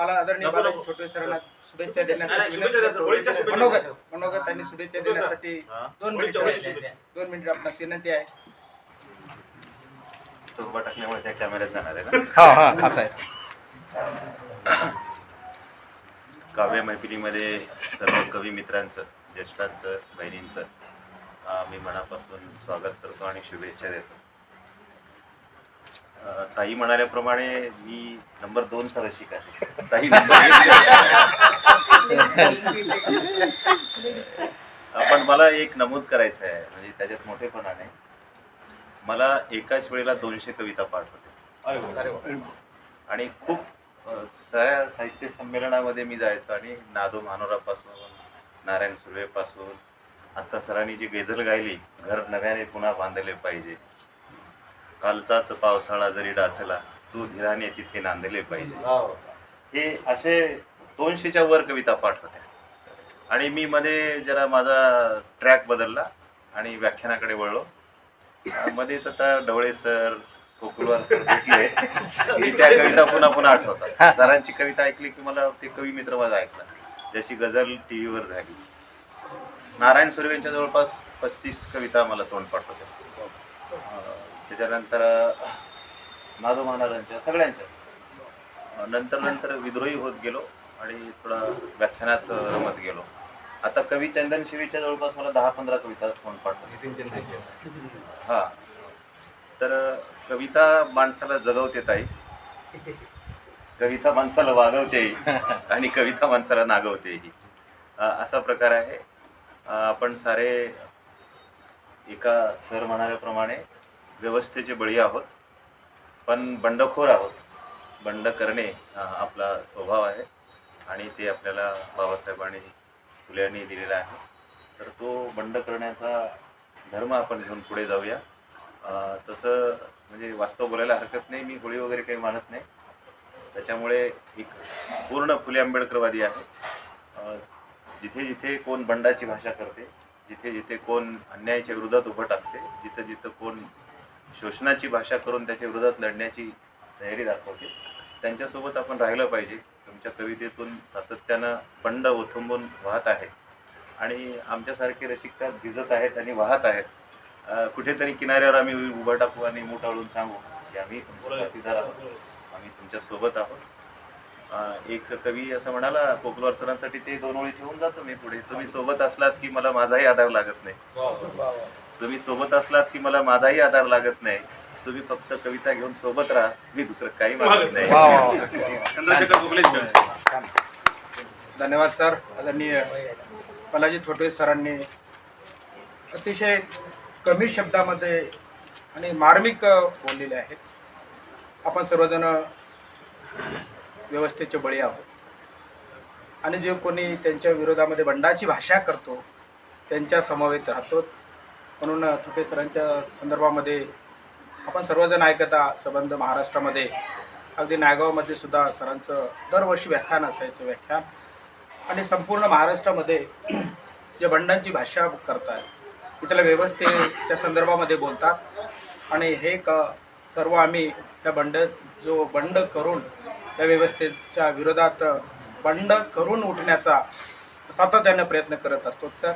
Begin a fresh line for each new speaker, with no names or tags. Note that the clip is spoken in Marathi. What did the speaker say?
मला आदरणीय बालाजी. छोटे सरांना शुभेच्छा देण्यासाठी विनंती. मनोगत मनोगत त्यांनी शुभेच्छा. देण्यासाठी. दोन मिनिट. दोन मिनिट आपणास विनंती आहे
तो उभा टाकल्यामुळे त्या कॅमेऱ्यात जाणार आहे ना
हा हा असं आहे
काव्य मैफिलीमध्ये सर्व कवी मित्रांचं ज्येष्ठांचं बहिणींचं मी मनापासून स्वागत करतो आणि शुभेच्छा देतो ताई म्हणाल्याप्रमाणे मी नंबर दोनचा रसिक आहे. ताई नंबर पण मला एक नमूद करायचं आहे म्हणजे त्याच्यात मोठेपणा नाही मला एकाच वेळेला दोनशे कविता पाठ होते. आणि खूप साऱ्या साहित्य संमेलनामध्ये मी जायचो आणि नादो मानोरापासून नारायण सुर्वेपासून आता सरांनी जी गेझल गायली घर नव्याने पुन्हा बांधले पाहिजे. कालचाच पावसाळा जरी डाचला तू धीराने तिथे नांदले पाहिजे हे. असे दोनशेच्या वर कविता पाठ होत्या. आणि मी मध्ये जरा माझा ट्रॅक बदलला आणि व्याख्यानाकडे वळलो. मध्येच आता ढवळे सर कोकुलवार सर भेटले. की त्या कविता पुन्हा पुन्हा आठवतात. सरांची कविता ऐकली की मला ते कवी मित्र माझा ऐकला. ज्याची गझल टी व्हीवर झाली. नारायण सुर्वेंच्या जवळपास पस्तीस कविता मला तोंडपाठ होत्या. अं, त्याच्यानंतर माधव महाराजांच्या सगळ्यांच्या. नंतर नंतर विद्रोही होत गेलो आणि थोडा व्याख्यानात रमत गेलो. आता कवी चंदन शिवीच्या जवळपास मला दहा पंधरा कविता तोंडपाठ होत्या हा. तर कविता माणसाला जगवते ताई. कविता माणसाला वागवते आणि कविता माणसाला नागवतेही अ, असा प्रकार आहे. आपण सारे एका सर म्हणाल्याप्रमाणे व्यवस्थेचे बळी आहोत. पण बंडखोर आहोत. बंड करणे आपला स्वभाव आहे आणि ते आपल्याला बाबासाहेबांनी फुल्यांनी दिलेला आहे. तर तो बंड करण्याचा धर्म आपण घेऊन पुढे जाऊया. तसं म्हणजे वास्तव बोलायला हरकत नाही. मी होळी वगैरे काही मानत नाही. त्याच्यामुळे एक पूर्ण फुले आंबेडकरवादी आहे. जिथे जिथे कोण बंडाची भाषा करते जिथे जिथे कोण अन्यायाच्या विरोधात उभं टाकते जिथं जिथं कोण शोषणाची भाषा करून त्याच्या विरोधात लढण्याची तयारी दाखवते. त्यांच्यासोबत आपण राहिलं पाहिजे. तुमच्या कवितेतून सातत्यानं बंड ओथंबून वाहत आहे. आणि आमच्यासारखे रसिक भिजत आहेत आणि वाहत आहेत. कुठेतरी किनाऱ्यावर आम्ही उभं टाकू आणि मुठाळून सांगू. की आम्ही साथीदार आहोत. आम्ही तुमच्यासोबत आहोत. एक कवी असं म्हणाला कोकलवार सरांसाठी ते दोन ओळी ठेवून जातो मी पुढे. तुम्ही सोबत असलात की मला माझाही आधार लागत नाही. तुम्ही सोबत असलात की मला माझाही आधार लागत नाही. तुम्ही फक्त कविता घेऊन सोबत राहा. मी दुसरं काही मागत नाही.
धन्यवाद सर. आदरणीय बालाजी थोटे सरांनी. अतिशय कमी शब्दामध्ये आणि मार्मिक बोललेले आहेत. आपण सर्वजण व्यवस्थेचे बळी आहोत. आणि जे कोणी त्यांच्या विरोधामध्ये बंडाची भाषा करतो त्यांच्या समवेत राहतो. म्हणून अ, सरांच्या संदर्भामध्ये आपण सर्वजण ऐकता संबंध महाराष्ट्रामध्ये. अगदी नायगावमध्ये सुद्धा सरांचं दरवर्षी व्याख्यान असायचं व्याख्यान. आणि संपूर्ण महाराष्ट्रामध्ये जे बंडांची भाषा करतात ते त्याला व्यवस्थेच्या संदर्भामध्ये बोलतात. आणि हे क सर्व आम्ही त्या बंड जो बंड करून त्या व्यवस्थेच्या विरोधात बंड करून उठण्याचा सातत्यानं प्रयत्न करत असतो सर.